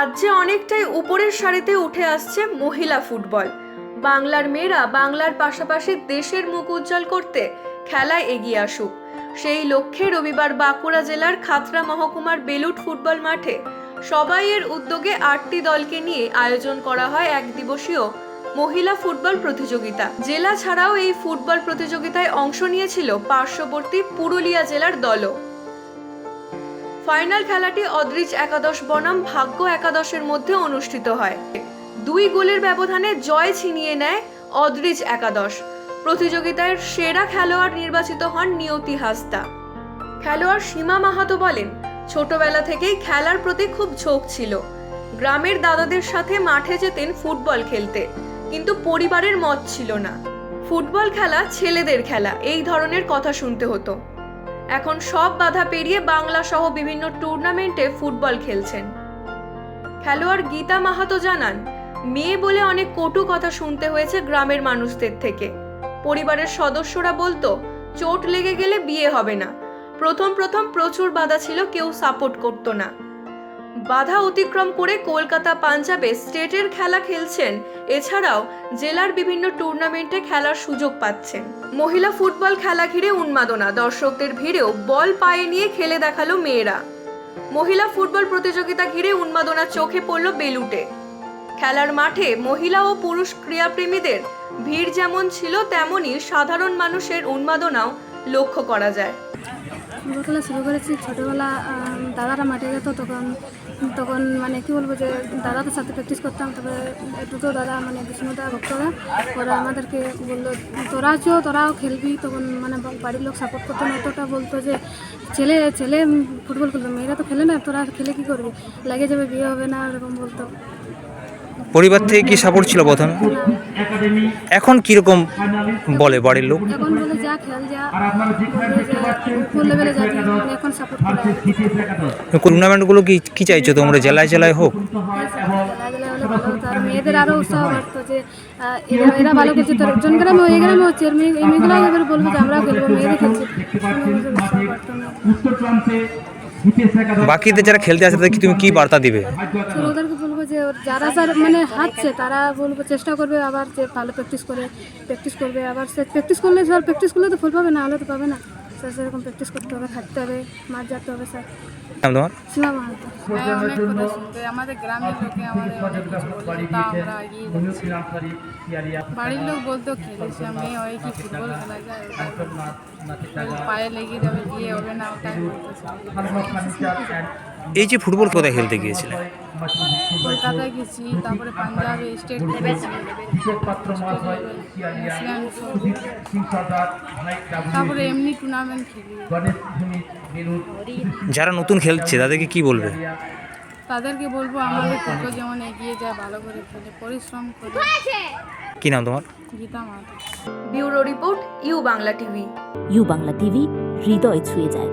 রাজ্যে অনেকটাই উপরের সারিতে উঠে আসছে মহিলা ফুটবল। বাংলার মেয়েরা বাংলার পাশাপাশি দেশের মুখ উজ্জ্বল করতে খেলায় এগিয়ে আসুক। সেই লক্ষ্যে রবিবার বাঁকুড়া জেলার খাতড়া মহকুমার বেলুট ফুটবল মাঠে সবাইয়ের উদ্যোগে আটটি দলকে নিয়ে আয়োজন করা হয় এক দিবসীয় মহিলা ফুটবল প্রতিযোগিতা। জেলা ছাড়াও এই ফুটবল প্রতিযোগিতায় অংশ নিয়েছিল পার্শ্ববর্তী পুরুলিয়া জেলার দলও। ফাইনাল খেলাটি অদ্রিজ একাদশ বনাম ভাগ্য একাদশের মধ্যে অনুষ্ঠিত হয়। দুই গোলের ব্যবধানে জয় ছিনিয়ে নেয় অদ্রিজ একাদশ। প্রতিযোগিতার সেরা খেলোয়াড় নির্বাচিত হন নিয়তি হাসদা খেলোয়াড় সীমা মাহাতো বলেন, ছোটবেলা থেকেই খেলার প্রতি খুব ঝোঁক ছিল। গ্রামের দাদাদের সাথে মাঠে যেতেন ফুটবল খেলতে, কিন্তু পরিবারের মত ছিল না। ফুটবল খেলা ছেলেদের খেলা, এই ধরনের কথা শুনতে হতো। এখন সব বাধা পেরিয়ে বাংলা সহ বিভিন্ন টুর্নামেন্টে ফুটবল খেলছেন। খেলোয়াড় গীতা মাহাতো জানান, মেয়ে বলে অনেক কটু কথা শুনতে হয়েছে গ্রামের মানুষদের থেকে। পরিবারের সদস্যরা বলতো, চোট লেগে গেলে বিয়ে হবে না। প্রথম প্রথম প্রচুর বাধা ছিল, কেউ সাপোর্ট করতো না। বাধা অতিক্রম করে কলকাতা পাঞ্জাবে স্টেটের খেলা খেলছেন। এছাড়াও জেলার বিভিন্ন টুর্নামেন্টে খেলার সুযোগ পাচ্ছেন। মহিলা ফুটবল খেলা ঘিরে উন্মাদনা, দর্শকদের ভিড়েও বল পায়ে নিয়ে খেলে দেখাল মেয়েরা। মহিলা ফুটবল প্রতিযোগিতা ঘিরে উন্মাদনা চোখে পড়ল বেলুটে। খেলার মাঠে মহিলা ও পুরুষ ক্রীড়াপ্রেমীদের ভিড় যেমন ছিল তেমনই সাধারণ মানুষের উন্মাদনাও লক্ষ্য করা যায়। ফুটবল খেলা শুরু করেছি ছোটোবেলা দাদারা মাঠে যেত তখন তখন মানে কি বলব যে দাদাদের সাথে প্র্যাকটিস করতাম তবে দুটো দাদা মানে বিষ্ণুদা ভক্তরা ওরা আমাদেরকে বলল তোরা চো তোরাও খেলবি। তখন মানে বাড়ির লোক সাপোর্ট করতো না অতটা বলতো যে ছেলে ছেলে ফুটবল খেলতো মেয়েরা তো খেলে না তোরা খেলে কি করবি? লাগে যাবে বিয়ে হবে না এরকম বলতো। পরিবার থেকে কি সাপোর্ট ছিল প্রথমে? এখন কীরকম বলে বাড়ির লোক? এখন বলে যা খেল যা বলবে যে উপর লেভেলে যাবি মানে এখন সাপোর্ট টুর্নামেন্টগুলো কি কি চাইছো তোমরা? জেলায় জেলায় হোক? খেলাধুলা হলে ভালো হতো। আর মেয়েদের আরও উৎসাহ বাড়তো যে এরা এরা ভালো খেলছে। তোর একজন গ্রামে ওই গ্রামে হচ্ছে এই মেয়েগুলো এবার বলব যে আমরাও খেলব মেয়েদের খেলছে। মেয়েদের উৎসাহ বাড়তো মেয়েদের। বাকিদের যারা খেলতে আসে তাদেরকে তুমি কি বার্তা দিবে? ওদেরকে যে ওর যারা যারা মানে হাঁটছে তারা বলব চেষ্টা করবে আবার যে ভালো প্র্যাকটিস করে প্র্যাকটিস করবে। আবার সে প্র্যাকটিস করলে স্যার প্র্যাকটিস করলে তো ফুল পাবে না হলে তো পাবে না। স্যার সেরকম প্র্যাকটিস করতে হবে খাটতে হবে মাঠ যেতে হবে স্যার। সীমা মাহাতো। হ্যাঁ আমাদের গ্রামের লোকে আমাদের আমরা এগিয়ে বাড়ির লোক বলতো খেলিস না মেয়ে হয় কি ফুটবল খেলা যায়? পায়ে লেগে যাবে বিয়ে হবে না ওটাই এই যে ফুটবল কোথায় খেলতে গিয়েছিলে? কলকাতায় গেছি তারপরে পাঞ্জাবে স্টেট খেলেছি তারপরে এমনি টুর্নামেন্ট খেলি। যারা নতুন খেলছে তাদেরকে কি বলবে? তাদেরকে বলব আমাদের ফুটবল যেমন এগিয়ে যায় ভালো করে খেলে পরিশ্রম করে। কি নাম তোমার? গীতা মাতা bureau report U Bangla TV. U Bangla TV হৃদয় ছুঁয়ে যায়।